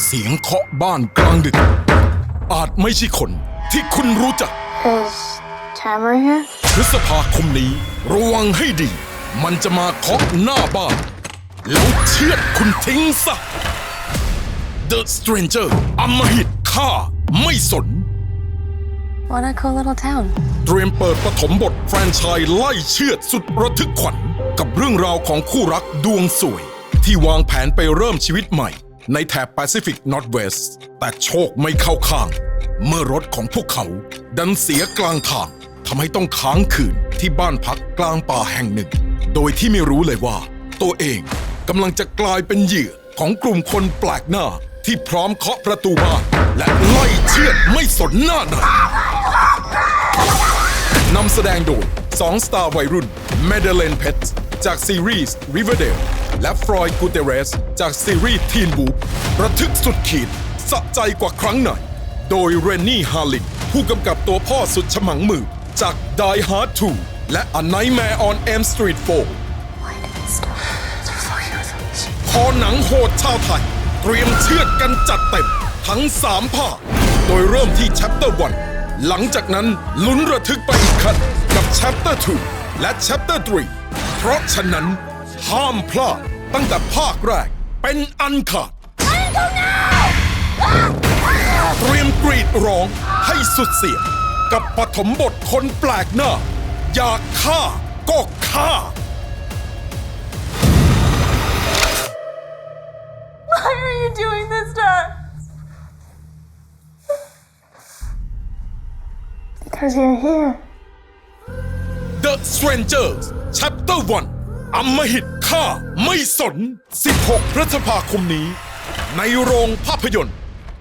เสียงเคาะบ้านกลางดึก อาจไม่ใช่คนที่คุณรู้จัก Is Tamara here? พฤษภาคมนี้ ระวังให้ดี มันจะมาเคาะหน้าบ้าน แล้วเชือดคุณทิ้งซะ The Stranger อำมหิตฆ่าไม่สน Why not cool little town? เตรียมเปิดปฐมบทแฟรนไชส์ไล่เชือดสุดระทึกขวัญ กับเรื่องราวของคู่รักดวงสวย ที่วางแผนไปเริ่มชีวิตใหม่ ในแถบแปซิฟิกนอร์ทเวสต์แต่โชคไม่เข้าข้าง เมื่อรถของพวกเขาดันเสียกลางทางทำให้ต้องค้างคืนที่บ้านพักกลางป่าแห่งหนึ่ง โดยที่ไม่รู้เลยว่า ตัวเองกำลังจะกลายเป็นเหยื่อของกลุ่มคนแปลกหน้าที่พร้อมเคาะประตูบ้านและไล่เชือดไม่สนหน้าไหนนำแสดงโดย2สตาร์วัยรุ่นเมเดเลนเพชจากซีรีส์ Riverdale และฟรอยกูเตเรส จากซีรีส์ Teen Boop ระทึกสุดขีด สะใจกว่าครั้งไหน โดยเรนนี่ฮารินผู้กำกับตัวพ่อสุดฉมังมือ จาก Die Hard 2 และ A Nightmare on Elm Street 4พอหนังโหดชาวไทย เตรียมเชือดกันจัดเต็ม ทั้ง3ภาค โดยเริ่มที่ Chapter 1 หลังจากนั้นลุ้นระทึกไปอีกขั้นกับ Chapter 2 และ Chapter 3 เพราะฉะนั้น ห้ามพลาด ตั้งแต่ภาคแรก เป็นอันขาดเตรียมกรีดร้องให้สุดเสียง กับปฐมบทคนแปลกหน้า อยากฆ่าก็ฆ่า Why are you doing this to us? Because you're here. The Strangers Chapter 1อำมหิต ฆ่าไม่สน 16 พฤษภาคมนี้ ในโรงภาพยนตร์